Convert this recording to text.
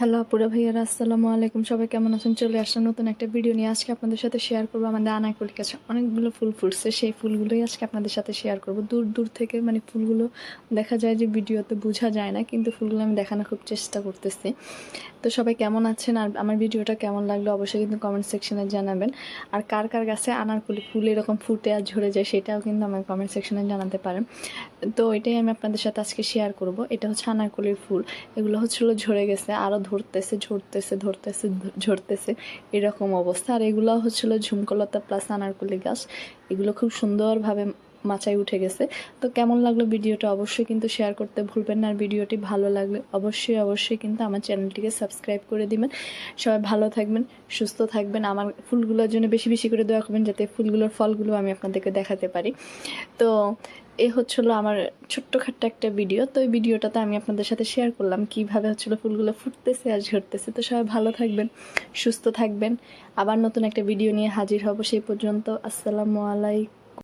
Hello আপুরা ভাইয়ারা, আসসালামু আলাইকুম। সবাই কেমন আছেন? চলে আসলাম নতুন একটা ভিডিও নিয়ে। আজকে আপনাদের সাথে শেয়ার করব আমাদের আনাকুলি কাছে অনেকগুলো ফুল ফুটছে, সেই ফুলগুলোই আজকে আপনাদের সাথে শেয়ার করব। দূর দূর থেকে মানে ফুলগুলো দেখা যায় যে ভিডিওতে বোঝা যায় না, কিন্তু ফুলগুলো আমি দেখানোর খুব চেষ্টা করতেছি। তো সবাই কেমন আছেন? আর আমার ভিডিওটা কেমন লাগল অবশ্যই কিন্তু কমেন্ট সেকশনে জানাবেন। আর কার কার কাছে আনারকুলি ফুল এরকম ফুটে আর ঝরে যায় সেটাও কিন্তু আমার কমেন্ট সেকশনে জানাতে পারেন। তো এটাই আমি আপনাদের সাথে আজকে শেয়ার করব। এটা হচ্ছে আনারকুলির ফুল। এগুলো হচ্ছিল ঝরে গেছে আরও ধরতেছে, ঝরতেছে ধরতেছে ঝরতেছে, এরকম অবস্থা। আর এগুলো হচ্ছিল ঝুমকলতা প্লাস আনারকুলি গাছ। এগুলো খুব সুন্দরভাবে মাচায় উঠে গেছে। তো কেমন লাগল ভিডিওটা অবশ্যই কিন্তু শেয়ার করতে ভুলবেন না। আর ভিডিওটি ভালো লাগলে অবশ্যই অবশ্যই কিন্তু আমার চ্যানেলটিকে সাবস্ক্রাইব করে দিবেন। সবাই ভালো থাকবেন, সুস্থ থাকবেন। আমার ফুলগুলোর জন্য বেশি বেশি করে দোয়া করবেন যাতে ফুলগুলোর ফলগুলো আমি আপনাদেরকে দেখাতে পারি। তো এ হচ্ছিল আমার ছোট্টখাট্ট একটা ভিডিও। তো এই ভিডিওটাতে আমি আপনাদের সাথে শেয়ার করলাম কীভাবে হচ্ছিল ফুলগুলো ফুটতেছে আর ঝরতেছে তো সবাই ভালো থাকবেন, সুস্থ থাকবেন। আবার নতুন একটা ভিডিও নিয়ে হাজির হব সেই পর্যন্ত। আসসালামু আলাইকুম।